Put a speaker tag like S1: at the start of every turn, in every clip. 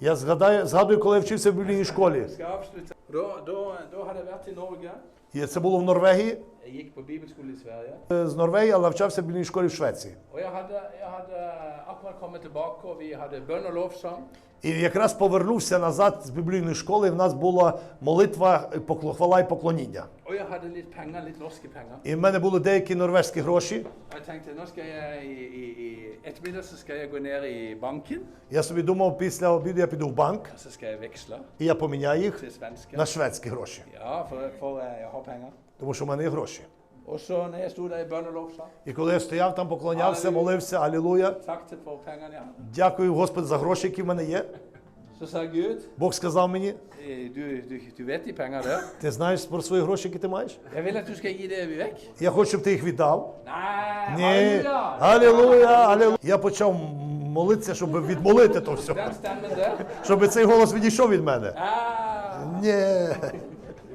S1: Я згадаю, згадую, коли я вчився в біблійній школі. І це було в Норвегії.
S2: Bibelskole i Sverige.
S1: Е, З Норвегії, але навчався в біблійній школі в Швеції.
S2: Jeg hadde, jeg hadde
S1: І якраз повернувся назад з біблійної школи, і в нас була молитва, хвала і поклоніння. І в мене були деякі норвезькі гроші. Я собі думав, після обіду я піду в банк, і я поміняю їх на шведські гроші,
S2: eh,
S1: тому що в мене є гроші. І коли я стояв там, поклонявся, молився, алілуя, дякую Господи за гроші, які в мене є. Бог сказав мені,
S2: der?
S1: ти знаєш про свої гроші, які ти маєш? Я хочу, щоб ти їх віддав. Ні. Алілуя, алілуя. Я почав молитися, щоб відмолити то все. Щоб цей голос відійшов від мене. Ні.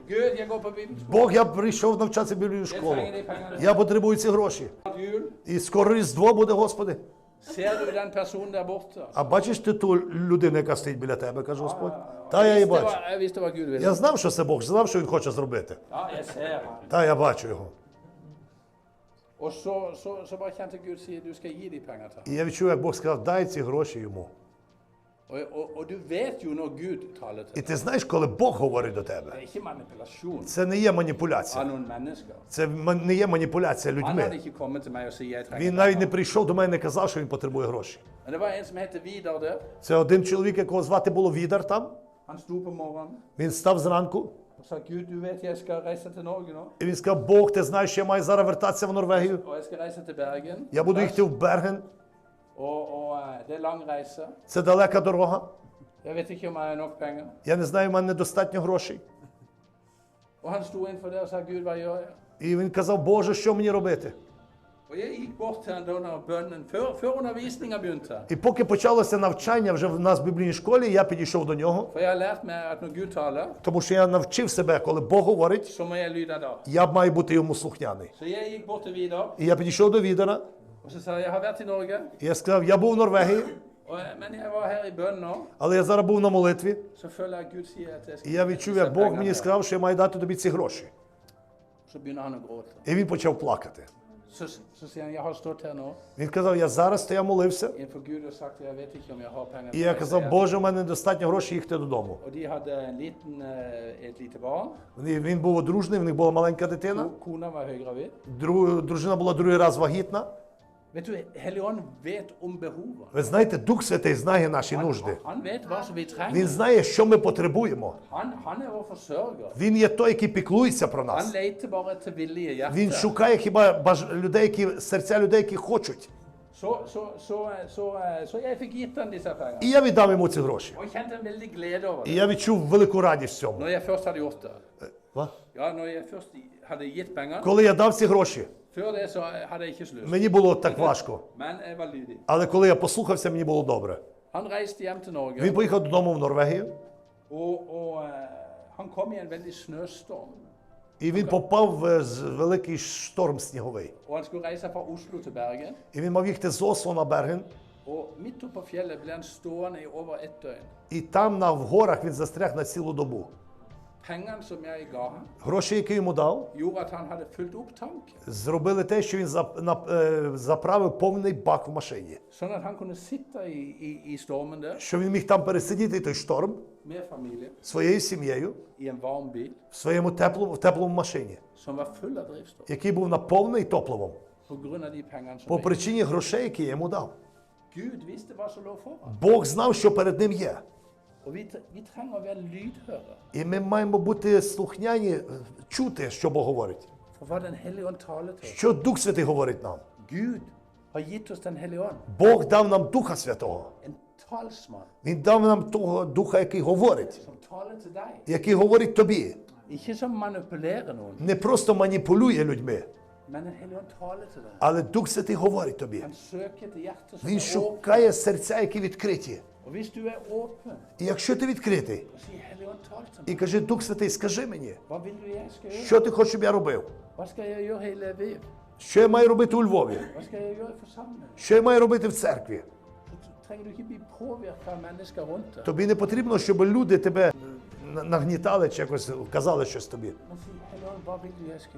S2: Gud, jeg går på bibelskole.
S1: Бог, я прийшов навчатися в біблійну школу.
S2: trenger de pengene.
S1: Я потребую ці гроші.
S2: Jul.
S1: І скоро Різдво буде, Господи.
S2: Ser du den personen der borte?
S1: А бачиш ти ту людину, яка стоїть біля тебе, каже Господь. Та я її бачу.
S2: visste Gud ville.
S1: Я знав, що це Бог, знав, що він хоче зробити.
S2: Ja, jeg ser han.
S1: Та я bачу його.
S2: Så, så, så Gud du de.
S1: І я відчув, як Бог сказав, дай ці гроші йому.
S2: Og, og, og du vet jo når Gud taler
S1: І
S2: til deg.
S1: ти знаєш, коли Бог говорить до тебе,
S2: er
S1: це не є маніпуляція. Це не є маніпуляція людьми. Він навіть не прийшов до мене і не казав, що він потребує гроші. Це один чоловік, якого звати було Відар там. Він став зранку і він сказав: Бог, ти знаєш, що я маю зараз вертатися в Норвегію. Я буду їхати в Берген.
S2: Og, og eh, det er lang reise.
S1: Це далека дорога.
S2: Jeg vet ikke om jeg har nok penger.
S1: Я не знаю, в мене недостатньо грошей.
S2: Og han sto innenfor der og sa Gud, hva gjør jeg?
S1: І він казав, Боже, що мені робити?
S2: Og jeg gikk bort til han da under bønnen, før, før undervisninga begynte.
S1: І поки почалося навчання вже в нас в біблійній школі, я підійшов до нього,
S2: For jeg har lært meg at når Gud taler,
S1: тому що я навчив себе, коли Бог говорить,
S2: så må jeg lyde da.
S1: я маю бути йому слухняний.
S2: Så jeg gikk bort til Vidar,
S1: І я підійшов до Відера,
S2: og så sa jeg, jeg har vært i Norge,
S1: я сказав, я був в Норвегії,
S2: og, men jeg var her i bønn nå.
S1: але я зараз був на молитві,
S2: Så føler jeg Gud sier at jeg skal
S1: і я відчув, як Бог мені сказав, що я маю дати тобі ці гроші.
S2: Så begynner han å gråte.
S1: І він почав плакати.
S2: Så, så sier han, jeg har stått her nå
S1: Він казав, я зараз стояв молився,
S2: innenfor Gud og sagt, jeg vet ikke om jeg har penger.
S1: і я казав. Боже, у мене недостатньо грошей їхати додому.
S2: Og de hadde en liten, eh, et lite barn.
S1: Вони- Він був одружений, в них була маленька дитина.
S2: Ko- Kona var høygravid.
S1: Дру- Дружина була другий раз вагітна.
S2: Vet du, Helligånd vet om behovet.
S1: Ви знаєте, Дух Святий знає наші нужди.
S2: Han vet hva som vi
S1: Він знає, що ми потребуємо.
S2: Han, han er vår forsørger.
S1: Він є той, який піклується про
S2: Han
S1: нас.
S2: leter bare til villige
S1: Він
S2: hjerter.
S1: шукає хіба баж... людей, які серця людей, які хочуть.
S2: Så, så, så, så, så jeg fikk gitt han disse pengene.
S1: І я віддав йому ці гроші.
S2: Og jeg kjente en veldig glede over
S1: І
S2: det.
S1: я відчув велику радість в цьому.
S2: Når jeg først hadde gjort det.
S1: Ва?
S2: Ja, når jeg først hadde gitt penger.
S1: Коли я дав ці гроші,
S2: Før det så hadde jeg ikke lyst.
S1: мені було так важко.
S2: Men jeg var lydig.
S1: Але коли я послухався, мені було добре.
S2: Han reiste hjem til Norge,
S1: Він поїхав додому в Норвегію,
S2: og, og eh, han kom i en veldig snøstorm.
S1: і він попав в з- великий шторм сніговий.
S2: Og han skulle reise fra Oslo til Bergen.
S1: І він мав їхати з Осло на Берген.
S2: Og midt oppe på fjellet ble han stående i over ett døgn.
S1: І там на в горах він застряг на цілу добу.
S2: Som ham,
S1: Гроші, які йому дав,
S2: tanken.
S1: зробили те, що він зап- е, заправив повний бак в машині.
S2: Han i, i, i stormen
S1: Що він міг там пересидіти той шторм
S2: med
S1: своєю сім'єю
S2: i en varm bil
S1: в своєму теплому, в теплому машині,
S2: som var full av drivstoff.
S1: який був наповнений топливом
S2: På grunn av de pengene som
S1: по причині грошей, які я йому дав.
S2: Gud visste som.
S1: Бог знав, що перед ним є.
S2: Og vi, vi trenger å være lydhøre
S1: І ми маємо бути слухняні, е, чути, що Бог говорить.
S2: for hva Den hellige ånd taler til oss.
S1: Що Дух Святий говорить нам.
S2: Gud har gitt oss Den hellige ånd,
S1: Бог дав нам Духа Святого.
S2: en talsmann
S1: Він дав нам того Духа, який говорить,
S2: som taler til deg.
S1: який говорить тобі.
S2: Ikke som manipulerer noen,
S1: Не просто маніпулює людьми,
S2: men Den hellige ånd taler til deg.
S1: але Дух Святий говорить тобі.
S2: Han søker til hjertet som
S1: Він
S2: er åpent.
S1: шукає серця, які відкриті.
S2: Er
S1: І якщо ти відкритий і каже, Дух Святий, скажи мені, що ти хочеш, щоб я робив? Що я маю робити у Львові? Що я маю робити в церкві? Тобі не потрібно, щоб люди тебе на- нагнітали чи якось казали щось тобі.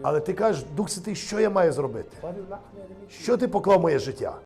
S1: Але ти кажеш, Дух Святий, що я маю зробити? Що ти поклав моє життя?